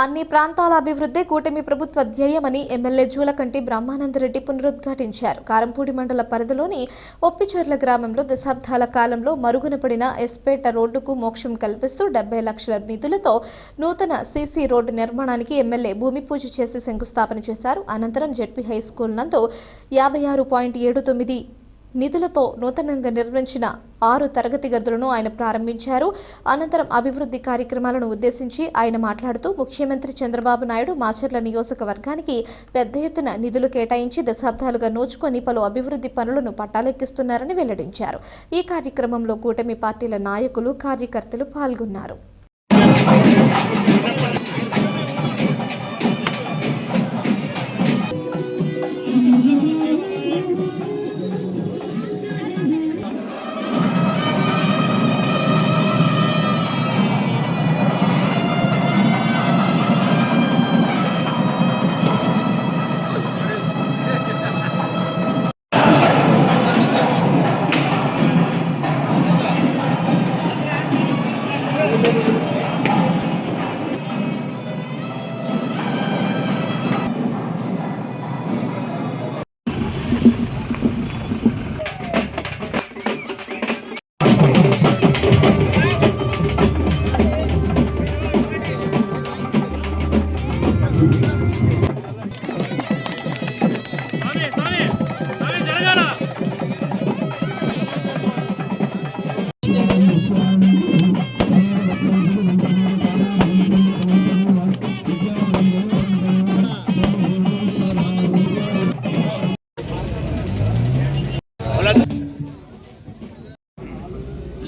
అన్ని ప్రాంతాల అభివృద్ధి కూటమి ప్రభుత్వ ధ్యేయమని ఎమ్మెల్యే జూలకంటి బ్రహ్మానందరెడ్డి పునరుద్ఘాటించారు. కారంపూడి మండల పరిధిలోని ఒప్పిచెర్ల గ్రామంలో దశాబ్దాల కాలంలో మరుగున పడిన ఎస్పేట రోడ్డుకు మోక్షం కల్పిస్తూ డెబ్బై లక్షల నిధులతో నూతన సీసీ రోడ్డు నిర్మాణానికి ఎమ్మెల్యే భూమి పూజ చేసి శంకుస్థాపన చేశారు. అనంతరం జెడ్పీ హై స్కూల్ నందు యాభై ఆరు పాయింట్ ఏడు తొమ్మిది నిధులతో నూతనంగా నిర్మించిన ఆరు తరగతి గదులను ఆయన ప్రారంభించారు. అనంతరం అభివృద్ధి కార్యక్రమాలను ఉద్దేశించి ఆయన మాట్లాడుతూ ముఖ్యమంత్రి చంద్రబాబు నాయుడు మాచర్ల నియోజకవర్గానికి పెద్ద ఎత్తున నిధులు కేటాయించి దశాబ్దాలుగా నోచుకొని పలు అభివృద్ధి పనులను పట్టాలెక్కిస్తున్నారని వెల్లడించారు. ఈ కార్యక్రమంలో కూటమి పార్టీల నాయకులు కార్యకర్తలు పాల్గొన్నారు.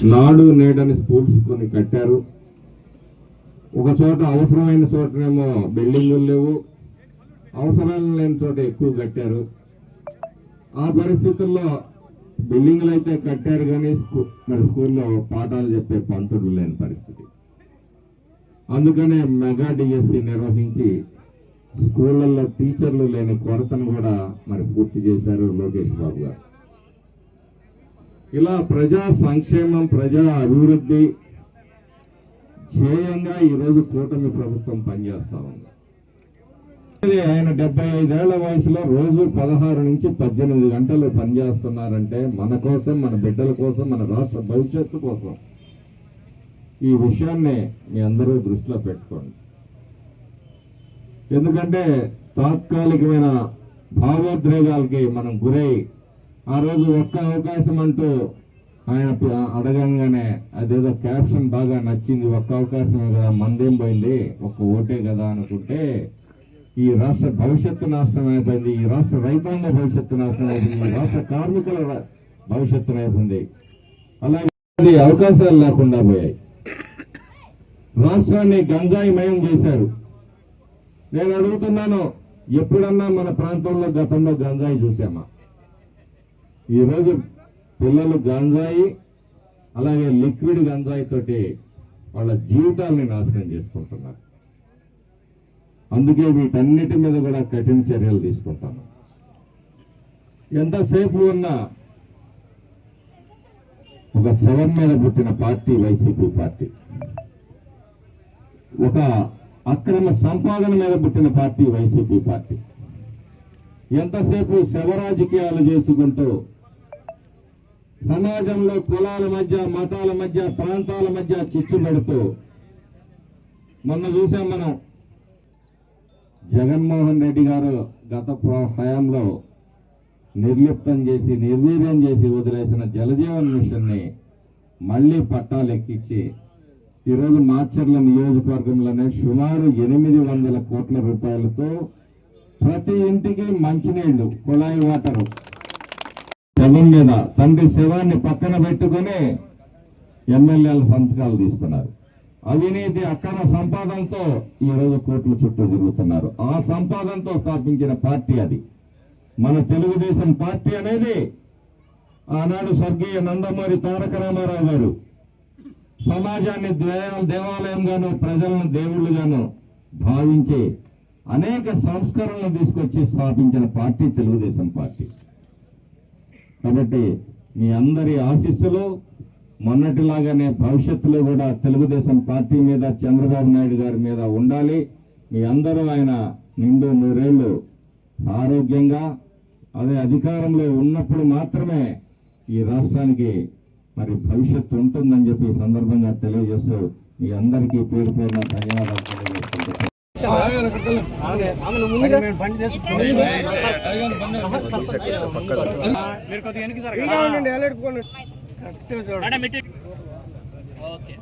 నాడు నేడని స్కూల్స్ కొన్ని కట్టారు. ఒక చోట అవసరమైన చోటనేమో బిల్డింగులు లేవు. అవసరం లేని చోట ఎక్కువ కట్టారు. ఆ పరిస్థితుల్లో బిల్డింగ్లు అయితే కట్టారు కానీ స్కూ మరి స్కూల్లో పాఠాలు చెప్పే పంతుడు లేని పరిస్థితి. అందుకనే మెగా డిఎస్సి నిర్వహించి స్కూళ్ళల్లో టీచర్లు లేని కొరతను కూడా మరి పూర్తి చేశారు లోకేష్ బాబు గారు. ఇలా ప్రజా సంక్షేమం ప్రజా అభివృద్ధి ధ్యేయంగా ఈరోజు కూటమి ప్రభుత్వం పనిచేస్తా ఉంది. ఆయన డెబ్బై ఐదేళ్ళ వయసులో రోజు పదహారు నుంచి పద్దెనిమిది గంటలు పనిచేస్తున్నారంటే మన కోసం మన బిడ్డల కోసం మన రాష్ట్ర భవిష్యత్తు కోసం ఈ విషయాన్ని మీ అందరూ దృష్టిలో పెట్టుకోండి. ఎందుకంటే తాత్కాలికమైన భావోద్రేగాలకి మనం గురై ఆ రోజు ఒక్క అవకాశం అంటూ ఆయన అడగంగానే అదేదో క్యాప్షన్ బాగా నచ్చింది. ఒక్క అవకాశమే కదా మందేం పోయింది? ఒక్క ఓటే కదా అనుకుంటే ఈ రాష్ట్ర భవిష్యత్తు నాశనం అయిపోయింది. ఈ రాష్ట్ర రైతాంగ భవిష్యత్తు నాశనం అయిపోయింది. ఈ రాష్ట్ర కార్మికుల ర- భవిష్యత్తు అయిపోయింది. అలాగే అవకాశాలు లేకుండా పోయాయి. రాష్ట్రాన్ని గంజాయిమయం చేశారు. నేను అడుగుతున్నాను ఎప్పుడన్నా మన ప్రాంతంలో గతంలో గంజాయి చూసామా? ఈరోజు పిల్లలు గంజాయి అలాగే లిక్విడ్ గంజాయి తోటి వాళ్ళ జీవితాలని నాశనం చేసుకుంటున్నారు. అందుకే వీటన్నిటి మీద కూడా కఠిన చర్యలు తీసుకుంటాను ఎంతసేపు ఉన్న ఒక శవం మీద పుట్టిన పార్టీ వైసీపీ పార్టీ. ఒక అక్రమ సంపాదన మీద పుట్టిన పార్టీ వైసీపీ పార్టీ. ఎంతసేపు శవ రాజకీయాలు చేసుకుంటూ సమాజంలో కులాల మధ్య మతాల మధ్య ప్రాంతాల మధ్య చిచ్చు పెడుతూ మొన్న చూసాం మనం. జగన్మోహన్ రెడ్డి గారు గత ప్ర- హయాంలో నిర్లిప్తం చేసి నిర్వీర్యం చేసి వదిలేసిన జలజీవన్ మిషన్ని మళ్ళీ పట్టాలెక్కించి ఈరోజు మార్చర్ల నియోజకవర్గంలోనే సుమారు ఎనిమిది వందల కోట్ల రూపాయలతో ప్రతి ఇంటికి మంచినీళ్ళు కుళాయి వాటరు. శవం మీద తండ్రి శవాన్ని పక్కన పెట్టుకుని ఎమ్మెల్యేల సంతకాలు తీసుకున్నారు. అవినీతి అక్రమ సంపాదనతో ఈ రోజు కోర్టుల చుట్టూ తిరుగుతున్నారు. ఆ సంపాదనతో స్థాపించిన పార్టీ అది. మన తెలుగుదేశం పార్టీ అనేది ఆనాడు స్వర్గీయ నందమూరి తారక రామారావు గారు సమాజాన్ని దేవాలయంగాను ప్రజలను దేవుళ్ళుగాను భావించి అనేక సంస్కరణలు తీసుకొచ్చి స్థాపించిన పార్టీ తెలుగుదేశం పార్టీ. కాబట్టి మీ అందరి ఆశీస్సులు మొన్నటిలాగానే భవిష్యత్తులో కూడా తెలుగుదేశం పార్టీ మీద చంద్రబాబు నాయుడు గారి మీద ఉండాలి. మీ అందరూ ఆయన నిండు నూరేళ్ళు ఆరోగ్యంగా అదే అధికారంలో ఉన్నప్పుడు మాత్రమే ఈ రాష్ట్రానికి మరి భవిష్యత్తు ఉంటుందని చెప్పి సందర్భంగా తెలియజేస్తూ మీ అందరికీ పేరు పేరున ధన్యవాదాలు మీరు కొద్దిగా వెనక్కి జరగండి. ఉండండి, ఎల్లడికి పోండి. మేడం ఇటు. ఓకే